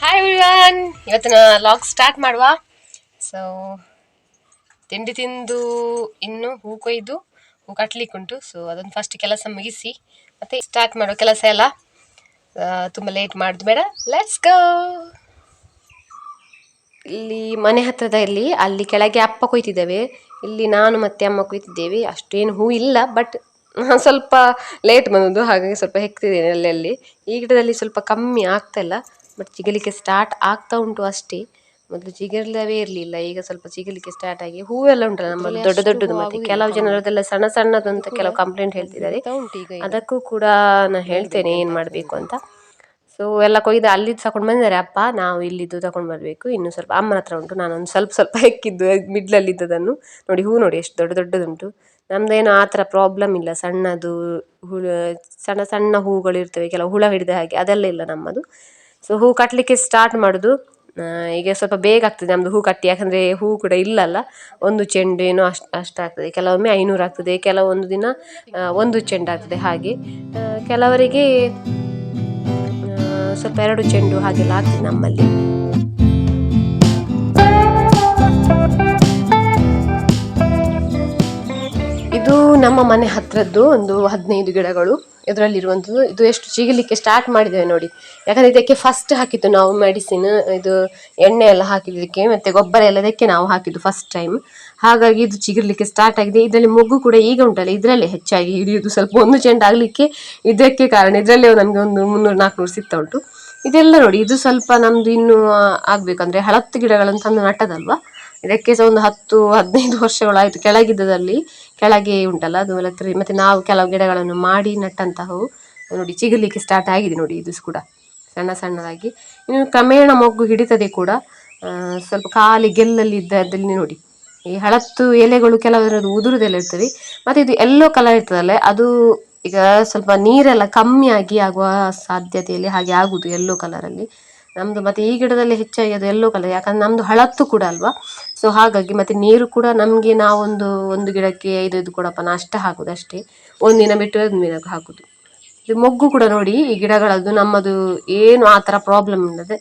Everyone ಇವತ್ತಿನ log start ಮಾಡುವ. So ತಿಂಡಿ ತಿಂದು ಇನ್ನು ಹೂ ಕೊಯ್ದು, ಹೂ ಕಟ್ಲಿಕ್ಕೆ ಉಂಟು ಸೊ ಅದೊಂದು ಫಸ್ಟ್ ಕೆಲಸ ಮುಗಿಸಿ, ಮತ್ತೆ ಸ್ಟಾರ್ಟ್ ಮಾಡೋ ಕೆಲಸ ಎಲ್ಲ. ತುಂಬ ಲೇಟ್ ಮಾಡೋದು ಬೇಡ. ಲೆಟ್ಸ್ ಗೋ ಇಲ್ಲಿ ಮನೆ ಹತ್ರದಲ್ಲಿ ಅಲ್ಲಿ ಕೆಳಗೆ ಅಪ್ಪ ಕೊಯ್ತಿದ್ದೇವೆ. ಇಲ್ಲಿ ನಾನು ಮತ್ತೆ ಅಮ್ಮ ಕೊಯ್ತಿದ್ದೇವೆ. ಅಷ್ಟೇನು ಹೂ ಇಲ್ಲ ಬಟ್ ಸ್ವಲ್ಪ ಲೇಟ್ ಬಂದದ್ದು. ಹಾಗಾಗಿ ಸ್ವಲ್ಪ ಹೆಕ್ತಿದ್ದೇನೆ ಅಲ್ಲಲ್ಲಿ. ಈ ಗಿಡದಲ್ಲಿ ಸ್ವಲ್ಪ ಕಮ್ಮಿ ಆಗ್ತಾ ಇಲ್ಲ. ಬಟ್ ಚಿಗಲಿಕ್ಕೆ ಸ್ಟಾರ್ಟ್ ಆಗ್ತಾ ಉಂಟು ಅಷ್ಟೇ. ಮೊದಲು ಚಿಗರ್ಲವೇ ಇರಲಿಲ್ಲ ಈಗ ಸ್ವಲ್ಪ ಚಿಗಲಿಕ್ಕೆ ಸ್ಟಾರ್ಟ್ ಆಗಿ ಹೂವೆಲ್ಲ ಉಂಟಲ್ಲ ನಮ್ಮಲ್ಲಿ ದೊಡ್ಡ ದೊಡ್ಡದು ಮತ್ತೆ ಕೆಲವು ಜನರದೆಲ್ಲ ಸಣ್ಣ ಸಣ್ಣದು ಅಂತ ಕೆಲವು ಕಂಪ್ಲೇಂಟ್ ಹೇಳ್ತಿದ್ದಾರೆ. ಅದಕ್ಕೂ ಕೂಡ ನಾನು ಹೇಳ್ತೇನೆ ಏನು ಮಾಡಬೇಕು ಅಂತ. ಸೊ ಎಲ್ಲ ಕೊಯ್ದು ಅಲ್ಲಿದ್ದು ತಗೊಂಡು ಬಂದಿದ್ದಾರೆ. ಅಪ್ಪ ನಾವು ಇಲ್ಲಿದ್ದು ತಗೊಂಡು ಬರಬೇಕು. ಇನ್ನು ಸ್ವಲ್ಪ ಅಮ್ಮನ ಹತ್ರ ಉಂಟು. ನಾನೊಂದು ಸ್ವಲ್ಪ ಸ್ವಲ್ಪ ಹೆಕ್ಕಿದ್ದು ಮಿಡ್ಲಲ್ಲಿದ್ದದನ್ನು. ನೋಡಿ ಹೂ ನೋಡಿ ಎಷ್ಟು ದೊಡ್ಡ ದೊಡ್ಡದುಂಟು. ನಮ್ದೇನು ಆ ಥರ ಪ್ರಾಬ್ಲಮ್ ಇಲ್ಲ. ಸಣ್ಣದು ಹುಳ ಸಣ್ಣ ಸಣ್ಣ ಹೂಗಳು ಇರ್ತವೆ. ಕೆಲವು ಹುಳ ಹಿಡಿದ ಹಾಗೆ. ಅದೆಲ್ಲ ಇಲ್ಲ ನಮ್ಮದು. ಸೊ ಹೂ ಕಟ್ಟಲಿಕ್ಕೆ ಸ್ಟಾರ್ಟ್ ಮಾಡುದು. ಈಗ ಸ್ವಲ್ಪ ಬೇಗ ಆಗ್ತದೆ ನಮ್ದು ಹೂ ಕಟ್ಟಿ, ಯಾಕಂದರೆ ಹೂ ಕೂಡ ಇಲ್ಲಲ್ಲ. ಒಂದು ಚೆಂಡು ಏನೋ ಅಷ್ಟು ಅಷ್ಟಾಗ್ತದೆ ಕೆಲವೊಮ್ಮೆ ಐನೂರು ಆಗ್ತದೆ, ಕೆಲವೊಂದು ದಿನ ಒಂದು ಚೆಂಡು ಆಗ್ತದೆ ಹಾಗೆ. ಕೆಲವರಿಗೆ ಸ್ವಲ್ಪ ಎರಡು ಚೆಂಡು ಹಾಗೆಲ್ಲ ಆಗ್ತದೆ ನಮ್ಮಲ್ಲಿ. ನಮ್ಮ ಮನೆ ಹತ್ರದ್ದು ಒಂದು ಹದಿನೈದು ಗಿಡಗಳು ಇದರಲ್ಲಿರುವಂಥದ್ದು. ಇದು ಎಷ್ಟು ಚಿಗಿಲಿಕ್ಕೆ ಸ್ಟಾರ್ಟ್ ಮಾಡಿದ್ದೇವೆ ನೋಡಿ. ಯಾಕಂದ್ರೆ ಇದಕ್ಕೆ ಫಸ್ಟ್ ಹಾಕಿದ್ದು ನಾವು ಮೆಡಿಸಿನ್ ಇದು ಎಣ್ಣೆ ಎಲ್ಲ ಹಾಕಿದ್ದಕ್ಕೆ ಮತ್ತೆ ಗೊಬ್ಬರ ಎಲ್ಲ ಇದಕ್ಕೆ ನಾವು ಹಾಕಿದ್ದು ಫಸ್ಟ್ ಟೈಮ್ ಹಾಗಾಗಿ ಇದು ಚಿಗಿರ್ಲಿಕ್ಕೆ ಸ್ಟಾರ್ಟ್ ಆಗಿದೆ. ಇದರಲ್ಲಿ ಮೊಗ್ಗು ಕೂಡ ಈಗ ಉಂಟಲ್ಲ, ಇದರಲ್ಲೇ ಹೆಚ್ಚಾಗಿ ಹಿಡಿಯೋದು. ಸ್ವಲ್ಪ ಒಂದು ಚೆಂಡು ಆಗಲಿಕ್ಕೆ ಇದಕ್ಕೆ ಕಾರಣ ಇದರಲ್ಲೇ ನಮಗೆ ಒಂದು ಮುನ್ನೂರು ನಾಲ್ಕುನೂರು ಸಿಗ್ತಾ ಉಂಟು. ಇದೆಲ್ಲ ನೋಡಿ, ಇದು ಸ್ವಲ್ಪ ನಮ್ದು ಇನ್ನೂ ಆಗಬೇಕಂದ್ರೆ ಹಳತ್ತು ಗಿಡಗಳನ್ನು ತಂದು ನಟ್ಟದಲ್ವಾ ಇದಕ್ಕೆ ಸಹ ಒಂದು ಹತ್ತು, ಹದಿನೈದು ವರ್ಷಗಳಾಯಿತು ಕೆಳಗಿದ್ದದಲ್ಲಿ. ಕೆಳಗೆ ಉಂಟಲ್ಲ, ಅದು ಎಲ್ಲ ಕ್ರಿ- ಮತ್ತೆ ನಾವು ಕೆಲವು ಗಿಡಗಳನ್ನು ಮಾಡಿ ನಟ್ಟಂತಹವು ನೋಡಿ ಚಿಗಲಿಕ್ಕೆ ಸ್ಟಾರ್ಟ್ ಆಗಿದೆ ನೋಡಿ, ಇದು ಕೂಡ ಸಣ್ಣ ಸಣ್ಣದಾಗಿ. ಇನ್ನು ಕ್ರಮೇಣ ಮೊಗ್ಗು ಹಿಡಿತದೆ ಕೂಡ. ಸ್ವಲ್ಪ ಖಾಲಿ ಗೆಲ್ಲಲ್ಲಿ ಇದ್ದದಲ್ಲಿ ನೋಡಿ. ಈ ಹಳತ್ತು ಎಲೆಗಳು ಕೆಲವರದ್ದು ಉದುರುದೆಲ್ಲ ಇರ್ತವೆ ಮತ್ತೆ ಇದು ಎಲ್ಲೋ ಕಲರ್ ಇರ್ತದಲ್ಲ, ಅದು ಈಗ ಸ್ವಲ್ಪ ನೀರೆಲ್ಲ ಕಮ್ಮಿ ಆಗಿ ಆಗುವ ಸಾಧ್ಯತೆಯಲ್ಲಿ ಹಾಗೆ ಆಗುವುದು ಎಲ್ಲೋ ಕಲರಲ್ಲಿ ನಮ್ದು ಮತ್ತೆ ಈ ಗಿಡದಲ್ಲಿ ಹೆಚ್ಚಾಗಿ ಅದು ಎಲ್ಲೋ ಕಲರ್ ಯಾಕಂದ್ರೆ ನಮ್ಮದು ಹಳತ್ತು ಕೂಡ ಅಲ್ವಾ? ಸೊ ಹಾಗಾಗಿ ಮತ್ತೆ ನೀರು ಕೂಡ ನಮಗೆ ನಾವೊಂದು, ಒಂದು ಗಿಡಕ್ಕೆ ಐದೈದು ಕೊಡಪ್ಪನ ಅಷ್ಟೇ ಹಾಕುದು ಅಷ್ಟೇ. ಒಂದಿನ ಬಿಟ್ಟು ಒಂದಿನ ಹಾಕುದು. ಇದು ಮೊಗ್ಗು ಕೂಡ ನೋಡಿ ಈ ಗಿಡಗಳದ್ದು, ನಮ್ಮದು ಏನು ಆ ಥರ ಪ್ರಾಬ್ಲಮ್ ಇಲ್ಲದೆ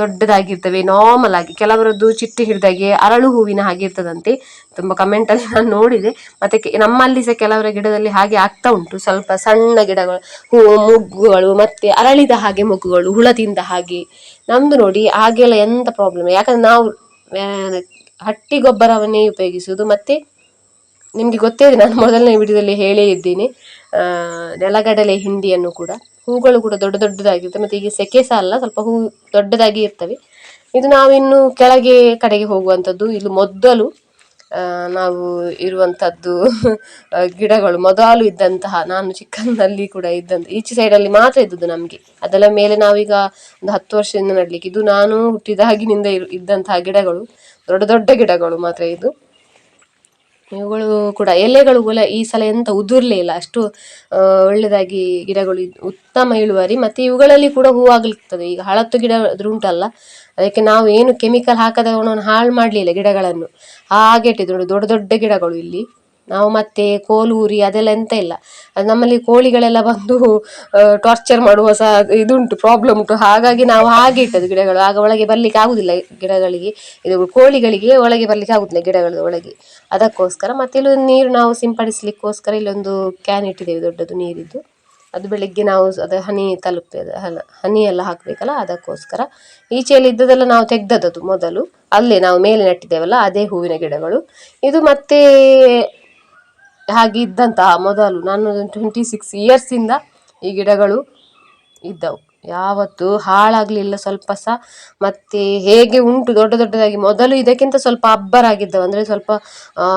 ದೊಡ್ಡದಾಗಿರ್ತವೆ ನಾರ್ಮಲ್ ಆಗಿ. ಕೆಲವರದ್ದು ಚಿಟ್ಟೆ ಹಿಡಿದಾಗೆ ಅರಳು ಹೂವಿನ ಹಾಗೆ ಇರ್ತದಂತೆ. ತುಂಬ ಕಮೆಂಟಲ್ಲಿ ನಾನು ನೋಡಿದೆ. ಮತ್ತೆ ನಮ್ಮಲ್ಲಿ ಸಹ ಕೆಲವರ ಗಿಡದಲ್ಲಿ ಹಾಗೆ ಆಗ್ತಾ ಉಂಟು. ಸ್ವಲ್ಪ ಸಣ್ಣ ಗಿಡಗಳು, ಹೂ, ಮೊಗ್ಗುಗಳು, ಮತ್ತೆ ಅರಳಿದ ಹಾಗೆ ಮೊಗ್ಗುಗಳು ಹುಳ ತಿಂದ ಹಾಗೆ. ನಮ್ದು ನೋಡಿ ಹಾಗೆಲ್ಲ ಎಂತ ಪ್ರಾಬ್ಲಮ್ ಯಾಕಂದ್ರೆ ನಾವು ಹಟ್ಟಿ ಗೊಬ್ಬರವನ್ನೇ ಉಪಯೋಗಿಸುವುದು. ಮತ್ತೆ ನಿಮಗೆ ಗೊತ್ತೇ ಇದೆ, ನಾನು ಮೊದಲನೇ ವಿಡಿಯೋದಲ್ಲಿ ಹೇಳೇ ಇದ್ದೀನಿ. ನೆಲಗಡಲೆ ಹಿಂಡಿಯನ್ನು ಕೂಡ, ಹೂಗಳು ಕೂಡ ದೊಡ್ಡ ದೊಡ್ಡದಾಗಿರುತ್ತೆ. ಮತ್ತು ಈಗ ಸೆಕೆ ಸಹ ಅಲ್ಲ, ಸ್ವಲ್ಪ ಹೂ ದೊಡ್ಡದಾಗಿ ಇರ್ತವೆ. ಇದು ನಾವಿನ್ನು ಕೆಳಗೆ ಕಡೆಗೆ ಹೋಗುವಂಥದ್ದು. ಇಲ್ಲಿ ಮೊದಲು ನಾವು ಇರುವಂಥದ್ದು ಗಿಡಗಳು, ಮೊದಲು ಇದ್ದಂತಹ, ನಾನು ಚಿಕ್ಕಂದಲ್ಲಿ ಕೂಡ ಇದ್ದಂಥ ಈಚೆ ಸೈಡಲ್ಲಿ ಮಾತ್ರ ಇದ್ದದ್ದು ನಮಗೆ. ಅದೆಲ್ಲ ಮೇಲೆ ನಾವೀಗ ಒಂದು ಹತ್ತು ವರ್ಷದಿಂದ ನಡ್ಲಿಕ್ಕೆ, ಇದು ನಾನು ಹುಟ್ಟಿದಾಗಿನಿಂದ ಇರು, ಇದ್ದಂತಹ ಗಿಡಗಳು, ದೊಡ್ಡ ದೊಡ್ಡ ಗಿಡಗಳು ಮಾತ್ರ ಇದು. ಇವುಗಳು ಕೂಡ, ಎಲೆಗಳು ಕೂಡ ಈ ಸಲ ಎಂತ ಉದುರ್ಲೇ ಇಲ್ಲ. ಅಷ್ಟು ಒಳ್ಳೆಯದಾಗಿ ಒಳ್ಳೆದಾಗಿ ಗಿಡಗಳು ಉತ್ತಮ ಇಳುವರಿ ಮತ್ತೆ ಇವುಗಳಲ್ಲಿ ಕೂಡ ಹೂವಾಗ್ಲಿಕ್ತದೆ ಈಗ ಹಳತ್ತು ಗಿಡ ಉಂಟಲ್ಲ, ಅದಕ್ಕೆ ನಾವು ಏನು ಕೆಮಿಕಲ್ ಹಾಕದ ಅವನನ್ನು ಹಾಳು ಮಾಡಲಿಲ್ಲ ಗಿಡಗಳನ್ನು. ಹಾಗೆ ಇಟ್ಟಿದ್ದು ದೊಡ್ಡ ದೊಡ್ಡ ಗಿಡಗಳು ಇಲ್ಲಿ. ನಾವು ಮತ್ತೆ ಕೋಲೂರಿ ಅದೆಲ್ಲ ಎಂತ ಇಲ್ಲ. ಅದು ನಮ್ಮಲ್ಲಿ ಕೋಳಿಗಳೆಲ್ಲ ಬಂದು ಟಾರ್ಚರ್ ಮಾಡುವ ಸಹ ಇದುಂಟು ಪ್ರಾಬ್ಲಮ್ ಉಂಟು. ಹಾಗಾಗಿ ನಾವು ಹಾಗೆ ಇಟ್ಟದ್ದು ಗಿಡಗಳು. ಆಗ ಒಳಗೆ ಬರ್ಲಿಕ್ಕೆ ಆಗುದಿಲ್ಲ ಗಿಡಗಳಿಗೆ. ಇದು ಕೋಳಿಗಳಿಗೆ ಒಳಗೆ ಬರ್ಲಿಕ್ಕೆ ಆಗುದಿಲ್ಲ ಗಿಡಗಳ ಒಳಗೆ. ಅದಕ್ಕೋಸ್ಕರ ಮತ್ತೆ ಇಲ್ಲೊಂದು ನೀರು ನಾವು ಸಿಂಪಡಿಸ್ಲಿಕ್ಕೋಸ್ಕರ ಇಲ್ಲೊಂದು ಕ್ಯಾನ್ ಇಟ್ಟಿದ್ದೇವೆ, ದೊಡ್ಡದು ನೀರಿದ್ದು. ಅದು ಬೆಳಿಗ್ಗೆ ನಾವು ಅದು ಹನಿ ತಲುಪಿದ ಹನಿ ಎಲ್ಲ ಹಾಕಬೇಕಲ್ಲ, ಅದಕ್ಕೋಸ್ಕರ. ಈಚೆಯಲ್ಲಿ ಇದ್ದದೆಲ್ಲ ನಾವು ತೆಗ್ದದ್ದು ಮೊದಲು. ಅಲ್ಲೇ ನಾವು ಮೇಲೆ ನೆಟ್ಟಿದ್ದೇವಲ್ಲ, ಅದೇ ಹೂವಿನ ಗಿಡಗಳು. ಇದು ಮತ್ತೆ ಹಾಗೆ ಇದ್ದಂತಹ ಮೊದಲು ನಾನು ಟ್ವೆಂಟಿ ಸಿಕ್ಸ್ ಇಯರ್ಸಿಂದ ಈ ಗಿಡಗಳು ಇದ್ದವು. ಯಾವತ್ತು ಹಾಳಾಗಲಿಲ್ಲ ಸ್ವಲ್ಪ ಸಹ ಮತ್ತೆ ಹೇಗೆ ಉಂಟು ದೊಡ್ಡ ದೊಡ್ಡದಾಗಿ ಮೊದಲು ಇದಕ್ಕಿಂತ ಸ್ವಲ್ಪ ಅಬ್ಬರ ಆಗಿದ್ದವು, ಅಂದರೆ ಸ್ವಲ್ಪ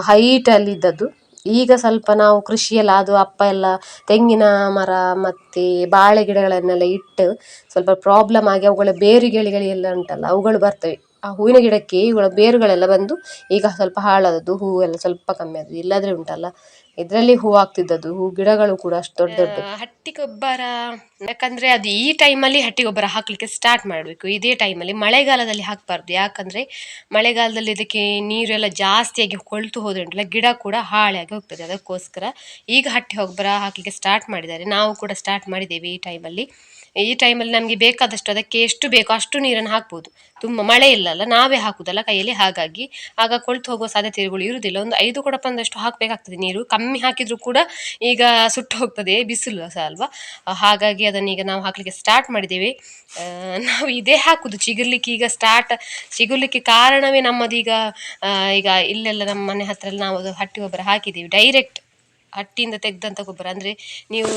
ಹೈಟಲ್ಲಿ ಇದ್ದದ್ದು. ಈಗ ಸ್ವಲ್ಪ ನಾವು ಕೃಷಿಯೆಲ್ಲ ಅದು ಅಪ್ಪ ಎಲ್ಲ ತೆಂಗಿನ ಮರ ಮತ್ತು ಬಾಳೆ ಗಿಡಗಳನ್ನೆಲ್ಲ ಇಟ್ಟು ಸ್ವಲ್ಪ ಪ್ರಾಬ್ಲಮ್ ಆಗಿ ಅವುಗಳ ಬೇರುಗಳಿಗೆಲ್ಲ ಉಂಟಲ್ಲ, ಅವುಗಳು ಬರ್ತವೆ. ಆ ಹೂವಿನ ಗಿಡಕ್ಕೆ ಇವುಗಳ ಬೇರುಗಳೆಲ್ಲ ಬಂದು ಈಗ ಸ್ವಲ್ಪ ಹಾಳಾದದ್ದು ಎಲ್ಲ ಸ್ವಲ್ಪ ಕಮ್ಮಿ ಆದದ್ದು, ಇಲ್ಲಾದ್ರೆ ಉಂಟಲ್ಲ? ಇದರಲ್ಲಿ ಹೂ ಆಗ್ತಿದ್ದದ್ದು ಹೂ ಗಿಡಗಳು ಕೂಡ ಅಷ್ಟು ದೊಡ್ಡ ದೊಡ್ಡ. ಹಟ್ಟಿ ಗೊಬ್ಬರ, ಯಾಕಂದ್ರೆ ಅದು ಈ ಟೈಮಲ್ಲಿ ಹಟ್ಟಿ ಗೊಬ್ಬರ ಹಾಕ್ಲಿಕ್ಕೆ ಸ್ಟಾರ್ಟ್ ಮಾಡಬೇಕು. ಇದೇ ಟೈಮಲ್ಲಿ ಮಳೆಗಾಲದಲ್ಲಿ ಹಾಕಬಾರ್ದು. ಯಾಕಂದ್ರೆ ಮಳೆಗಾಲದಲ್ಲಿ ಇದಕ್ಕೆ ನೀರೆಲ್ಲ ಜಾಸ್ತಿಯಾಗಿ ಕೊಳ್ತು ಉಂಟಲ್ಲ ಗಿಡ ಕೂಡ ಹಾಳಾಗಿ ಹೋಗ್ತದೆ. ಅದಕ್ಕೋಸ್ಕರ ಈಗ ಹಟ್ಟಿ ಗೊಬ್ಬರ ಹಾಕಲಿಕ್ಕೆ ಸ್ಟಾರ್ಟ್ ಮಾಡಿದ್ದಾರೆ. ನಾವು ಕೂಡ ಸ್ಟಾರ್ಟ್ ಮಾಡಿದ್ದೇವೆ ಈ ಟೈಮಲ್ಲಿ. ಈ ಟೈಮಲ್ಲಿ ನಮಗೆ ಬೇಕಾದಷ್ಟು ಅದಕ್ಕೆ ಎಷ್ಟು ಬೇಕೋ ಅಷ್ಟು ನೀರನ್ನು ಹಾಕ್ಬೋದು. ತುಂಬ ಮಳೆ ಇಲ್ಲಲ್ಲ, ನಾವೇ ಹಾಕುದಲ್ಲ ಕೈಯಲ್ಲಿ. ಹಾಗಾಗಿ ಆಗ ಕೊಳ್ತು ಹೋಗುವ ಸಾಧ್ಯತೆಗಳು ಇರುವುದಿಲ್ಲ. ಒಂದು ಐದು ಕೊಡಪಂದಷ್ಟು ಹಾಕಬೇಕಾಗ್ತದೆ ನೀರು. ಕಮ್ಮಿ ಹಾಕಿದರೂ ಕೂಡ ಈಗ ಸುಟ್ಟು ಹೋಗ್ತದೆ, ಬಿಸಿಲು ಸಹ ಅಲ್ವಾ? ಹಾಗಾಗಿ ಅದನ್ನು ಈಗ ನಾವು ಹಾಕಲಿಕ್ಕೆ ಸ್ಟಾರ್ಟ್ ಮಾಡಿದ್ದೇವೆ. ನಾವು ಇದೇ ಹಾಕುದು. ಚಿಗುರ್ಲಿಕ್ಕೆ ಈಗ ಸ್ಟಾರ್ಟ್ ಚಿಗುರ್ಲಿಕ್ಕೆ ಕಾರಣವೇ ನಮ್ಮದೀಗ ಈಗ ಇಲ್ಲೆಲ್ಲ ನಮ್ಮ ಮನೆ ಹತ್ರ ನಾವು ಹಟ್ಟಿ ಗೊಬ್ಬರ ಹಾಕಿದ್ದೀವಿ. ಡೈರೆಕ್ಟ್ ಹಟ್ಟಿಯಿಂದ ತೆಗೆದಂಥ ಗೊಬ್ಬರ. ಅಂದರೆ ನೀವು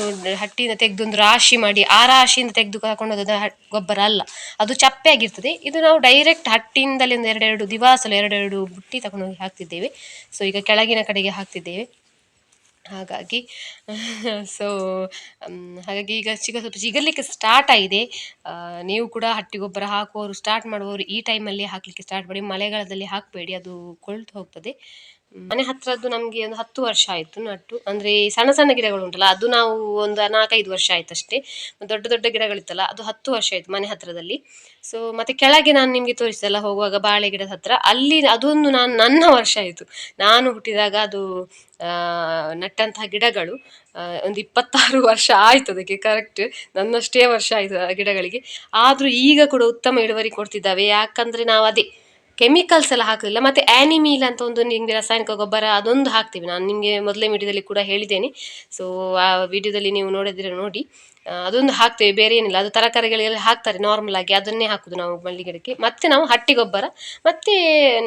ಹಟ್ಟಿಯಿಂದ ತೆಗೆದು ಒಂದು ರಾಶಿ ಮಾಡಿ, ಆ ರಾಶಿಯಿಂದ ತೆಗೆದು ಹಾಕೊಂಡೋದ ಗೊಬ್ಬರ ಅಲ್ಲ. ಅದು ಚಪ್ಪೆ ಆಗಿರ್ತದೆ. ಇದು ನಾವು ಡೈರೆಕ್ಟ್ ಹಟ್ಟಿಯಿಂದಲೇ ಒಂದು ಎರಡೆರಡು ದಿವಸಲು ಎರಡೆರಡು ಬುಟ್ಟಿ ತಗೊಂಡೋಗಿ ಹಾಕ್ತಿದ್ದೇವೆ. ಸೊ ಈಗ ಕೆಳಗಿನ ಕಡೆಗೆ ಹಾಕ್ತಿದ್ದೇವೆ. ಹಾಗಾಗಿ ಸೊ ಹಾಗಾಗಿ ಈಗ ಚಿಗ ಸ್ವಲ್ಪ ಸಿಗಲಿಕ್ಕೆ ಸ್ಟಾರ್ಟ್ ಆಗಿದೆ. ನೀವು ಕೂಡ ಹಟ್ಟಿ ಗೊಬ್ಬರ ಹಾಕುವವರು ಸ್ಟಾರ್ಟ್ ಮಾಡುವವರು ಈ ಟೈಮಲ್ಲಿ ಹಾಕಲಿಕ್ಕೆ ಸ್ಟಾರ್ಟ್ ಮಾಡಿ. ಮಳೆಗಾಲದಲ್ಲಿ ಹಾಕಬೇಡಿ, ಅದು ಕೊಳ್ತು ಹೋಗ್ತದೆ. ಮನೆ ಹತ್ರದ್ದು ನಮ್ಗೆ ಒಂದು ಹತ್ತು ವರ್ಷ ಆಯ್ತು ನಟ್ಟು. ಅಂದ್ರೆ ಸಣ್ಣ ಸಣ್ಣ ಗಿಡಗಳು ಉಂಟಲ್ಲ, ಅದು ನಾವು ಒಂದು ನಾಲ್ಕೈದು ವರ್ಷ ಆಯ್ತು ಅಷ್ಟೇ. ದೊಡ್ಡ ದೊಡ್ಡ ಗಿಡಗಳಿತ್ತಲ್ಲ, ಅದು ಹತ್ತು ವರ್ಷ ಆಯ್ತು ಮನೆ ಹತ್ರದಲ್ಲಿ. ಸೊ ಮತ್ತೆ ಕೆಳಗೆ ನಾನು ನಿಮಗೆ ತೋರಿಸಿದಲ್ಲ ಹೋಗುವಾಗ ಬಾಳೆ ಗಿಡದ ಹತ್ರ. ಅಲ್ಲಿ ಅದೊಂದು ನಾನು, ನನ್ನ ವರ್ಷ ಆಯಿತು. ನಾನು ಹುಟ್ಟಿದಾಗ ಅದು ನಟ್ಟಂತಹ ಗಿಡಗಳು ಒಂದು ಇಪ್ಪತ್ತಾರು ವರ್ಷ ಆಯ್ತು ಅದಕ್ಕೆ ಕರೆಕ್ಟ್ ನನ್ನಷ್ಟೇ ವರ್ಷ ಆಯಿತು ಗಿಡಗಳಿಗೆ. ಆದರೂ ಈಗ ಕೂಡ ಉತ್ತಮ ಇಳುವರಿ ಕೊಡ್ತಿದ್ದಾವೆ. ಯಾಕಂದರೆ ನಾವು ಅದೇ ಕೆಮಿಕಲ್ಸ್ ಎಲ್ಲ ಹಾಕಲಿಲ್ಲ ಮತ್ತೆ ಆ್ಯನಿಮೀಲ್ ಅಂತ ಒಂದು ನಿಮಗೆ ರಾಸಾಯನಿಕ ಗೊಬ್ಬರ ಅದೊಂದು ಹಾಕ್ತೀವಿ. ನಾನು ನಿಮಗೆ ಮೊದಲೇ ವಿಡಿಯೋದಲ್ಲಿ ಕೂಡ ಹೇಳಿದ್ದೇನೆ. ಸೊ ಆ ವಿಡಿಯೋದಲ್ಲಿ ನೀವು ನೋಡಿದ್ರೆ ನೋಡಿ. ಅದೊಂದು ಹಾಕ್ತೇವೆ. ಬೇರೆ ಏನಿಲ್ಲ. ಅದು ತರಕಾರಿಗಳಿಗೆಲ್ಲ ಹಾಕ್ತಾರೆ. ನಾರ್ಮಲ್ ಆಗಿ ಅದನ್ನೇ ಹಾಕುದು ನಾವು ಮಲ್ಲಿಗಿಡಕ್ಕೆ. ಮತ್ತೆ ನಾವು ಹಟ್ಟಿ ಗೊಬ್ಬರ ಮತ್ತು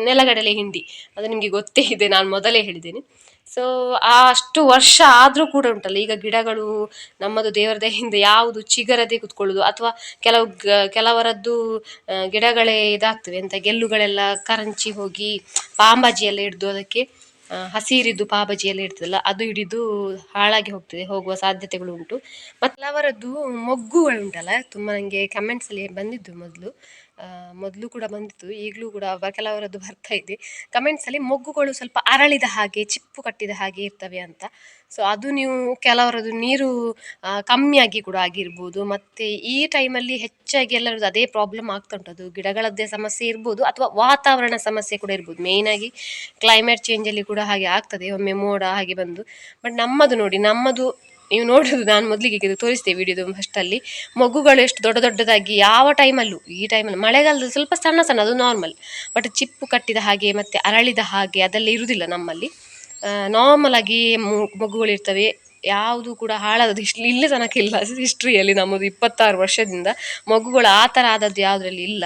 ನೆಲಗಡಲೆ ಹಿಂಡಿ. ಅದು ನಿಮಗೆ ಗೊತ್ತೇ ಇದೆ. ನಾನು ಮೊದಲೇ ಹೇಳಿದ್ದೇನೆ. ಸೊ ಆ ಅಷ್ಟು ವರ್ಷ ಆದರೂ ಕೂಡ ಉಂಟಲ್ಲ, ಈಗ ಗಿಡಗಳು ನಮ್ಮದು ದೇವರದ ಹಿಂದೆ ಯಾವುದು ಚಿಗರದೆ ಕುತ್ಕೊಳ್ಳೋದು ಅಥವಾ ಕೆಲವು ಕೆಲವರದ್ದು ಗಿಡಗಳೇ ಇದಾಗ್ತವೆ ಅಂತ ಗೆಲ್ಲುಗಳೆಲ್ಲ ಕರಂಚಿ ಹೋಗಿ ಪಾಂಬಾಜಿ ಎಲ್ಲ ಹಿಡ್ದು ಅದಕ್ಕೆ ಹಸಿರಿದ್ದು ಪಾಬಜಿ ಎಲ್ಲ ಇರ್ತದಲ್ಲ ಅದು ಹಿಡಿದು ಹಾಳಾಗಿ ಹೋಗ್ತದೆ, ಹೋಗುವ ಸಾಧ್ಯತೆಗಳು ಉಂಟು. ಮತ್ತು ಅವರದ್ದು ಮೊಗ್ಗುಗಳು ಉಂಟಲ್ಲ, ತುಂಬ ನನಗೆ ಕಮೆಂಟ್ಸಲ್ಲಿ ಬಂದಿದ್ದು ಮೊದಲು. ಮೊದಲು ಕೂಡ ಬಂದಿತ್ತು, ಈಗಲೂ ಕೂಡ ಕೆಲವರದ್ದು ಬರ್ತಾ ಇದೆ. ಕಮೆಂಟ್ಸಲ್ಲಿ ಮೊಗ್ಗುಗಳು ಸ್ವಲ್ಪ ಅರಳಿದ ಹಾಗೆ, ಚಿಪ್ಪು ಕಟ್ಟಿದ ಹಾಗೆ ಇರ್ತವೆ ಅಂತ. ಸೊ ಅದು ನೀವು ಕೆಲವರದ್ದು ನೀರು ಕಮ್ಮಿಯಾಗಿ ಕೂಡ ಆಗಿರ್ಬೋದು, ಮತ್ತು ಈ ಟೈಮಲ್ಲಿ ಹೆಚ್ಚಾಗಿ ಎಲ್ಲರದ್ದು ಅದೇ ಪ್ರಾಬ್ಲಮ್ ಆಗ್ತಾ ಉಂಟು ಗಿಡಗಳದ್ದೇ ಸಮಸ್ಯೆ ಇರ್ಬೋದು, ಅಥವಾ ವಾತಾವರಣ ಸಮಸ್ಯೆ ಕೂಡ ಇರ್ಬೋದು. ಮೇಯ್ನಾಗಿ ಕ್ಲೈಮೇಟ್ ಚೇಂಜಲ್ಲಿ ಕೂಡ ಹಾಗೆ ಆಗ್ತದೆ, ಒಮ್ಮೆ ಮೋಡ ಹಾಗೆ ಬಂದು. ಬಟ್ ನಮ್ಮದು ನೋಡಿ, ನಮ್ಮದು ನೀವು ನೋಡೋದು ನಾನು ಮೊದಲಿಗೆ ಇದು ತೋರಿಸಿದೆ ವಿಡಿಯೋದು ಫಸ್ಟಲ್ಲಿ ಮಗುಗಳು ಎಷ್ಟು ದೊಡ್ಡ ದೊಡ್ಡದಾಗಿ ಯಾವ ಟೈಮಲ್ಲೂ ಈ ಟೈಮಲ್ಲಿ ಮಳೆಗಾಲದಲ್ಲಿ ಸ್ವಲ್ಪ ಸಣ್ಣ ಸಣ್ಣ, ಅದು ನಾರ್ಮಲ್ ಬಟ್ ಚಿಪ್ಪು ಕಟ್ಟಿದ ಹಾಗೆ ಮತ್ತು ಅರಳಿದ ಹಾಗೆ ಅದೆಲ್ಲ ಇರುವುದಿಲ್ಲ ನಮ್ಮಲ್ಲಿ. ನಾರ್ಮಲ್ ಆಗಿ ಮಗುಗಳು ಮಗುಗಳಿರ್ತವೆ ಯಾವುದು ಕೂಡ ಹಾಳಾದದ್ದು ಇಷ್ಟು, ಇಲ್ಲೇ ತನಕ ಇಲ್ಲ. ಹಿಸ್ಟ್ರಿಯಲ್ಲಿ ನಮ್ಮದು ಇಪ್ಪತ್ತಾರು ವರ್ಷದಿಂದ ಮಗುಗಳು ಆ ಥರ ಆದದ್ದು ಯಾವುದರಲ್ಲಿ ಇಲ್ಲ.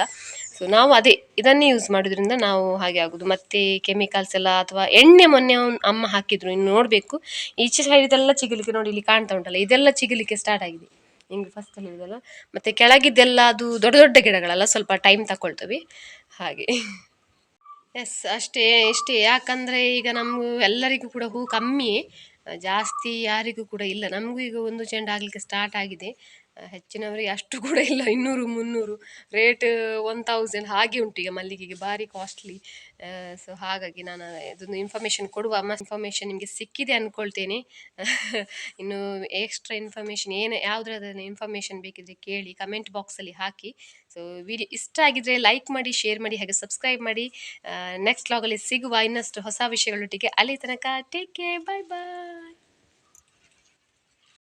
ಸೊ ನಾವು ಅದೇ ಇದನ್ನೇ ಯೂಸ್ ಮಾಡೋದ್ರಿಂದ ನಾವು ಹಾಗೆ ಆಗೋದು. ಮತ್ತೆ ಕೆಮಿಕಲ್ಸ್ ಎಲ್ಲ ಅಥವಾ ಎಣ್ಣೆ ಮೊನ್ನೆ ಅಮ್ಮ ಹಾಕಿದ್ರು, ಇನ್ನು ನೋಡಬೇಕು. ಈಚೆ ಸೈಡ್ ಇದೆಲ್ಲ ಚಿಗಲಿಕ್ಕೆ ನೋಡಿ ಇಲ್ಲಿ ಕಾಣ್ತಾ ಉಂಟಲ್ಲ, ಇದೆಲ್ಲ ಚಿಗಲಿಕ್ಕೆ ಸ್ಟಾರ್ಟ್ ಆಗಿದೆ. ನಿಮಗೆ ಫಸ್ಟ್ ಹೇಳಿದಲ್ಲ ಮತ್ತೆ ಕೆಳಗಿದ್ದೆಲ್ಲ ಅದು ದೊಡ್ಡ ದೊಡ್ಡ ಗಿಡಗಳಲ್ಲ, ಸ್ವಲ್ಪ ಟೈಮ್ ತಗೊಳ್ತವೆ ಹಾಗೆ. ಎಸ್ ಅಷ್ಟೇ, ಇಷ್ಟೇ. ಯಾಕಂದರೆ ಈಗ ನಮಗೂ ಎಲ್ಲರಿಗೂ ಕೂಡ ಹೂ ಕಮ್ಮಿಯೇ. ಜಾಸ್ತಿ ಯಾರಿಗೂ ಕೂಡ ಇಲ್ಲ. ನಮಗೂ ಈಗ ಒಂದು ಚೆಂಡು ಆಗಲಿಕ್ಕೆ ಸ್ಟಾರ್ಟ್ ಆಗಿದೆ. ಹೆಚ್ಚಿನವರಿಗೆ ಅಷ್ಟು ಕೂಡ ಇಲ್ಲ. ಇನ್ನೂರು, ಮುನ್ನೂರು ರೇಟ್ ಒನ್ ತೌಸಂಡ್ ಹಾಗೆ ಉಂಟು ಈಗ ಮಲ್ಲಿಗೆಗೆ, ಭಾರಿ ಕಾಸ್ಟ್ಲಿ ಸೊ ಹಾಗಾಗಿ ನಾನು ಇದೊಂದು ಇನ್ಫಾರ್ಮೇಷನ್ ಕೊಡುವ. ಇನ್ಫಾರ್ಮೇಷನ್ ನಿಮಗೆ ಸಿಕ್ಕಿದೆ ಅಂದ್ಕೊಳ್ತೇನೆ ಇನ್ನು ಎಕ್ಸ್ಟ್ರಾ ಇನ್ಫಾರ್ಮೇಷನ್ ಏನು ಯಾವುದ್ರದ್ದು ಇನ್ಫಾರ್ಮೇಷನ್ ಬೇಕಿದ್ರೆ ಕೇಳಿ ಕಮೆಂಟ್ ಬಾಕ್ಸಲ್ಲಿ ಹಾಕಿ. ಸೊ ವಿಡಿಯೋ ಇಷ್ಟ ಆಗಿದ್ರೆ ಲೈಕ್ ಮಾಡಿ ಶೇರ್ ಮಾಡಿ, ಹಾಗೆ ಸಬ್ಸ್ಕ್ರೈಬ್ ಮಾಡಿ. ನೆಕ್ಸ್ಟ್ ಲಾಗಲ್ಲಿ ಸಿಗುವ ಇನ್ನಷ್ಟು ಹೊಸ ವಿಷಯಗಳೊಟ್ಟಿಗೆ ಅಲ್ಲಿ ತನಕ ಟೇಕ್ ಕೇರ್ ಬಾಯ್ ಬಾಯ್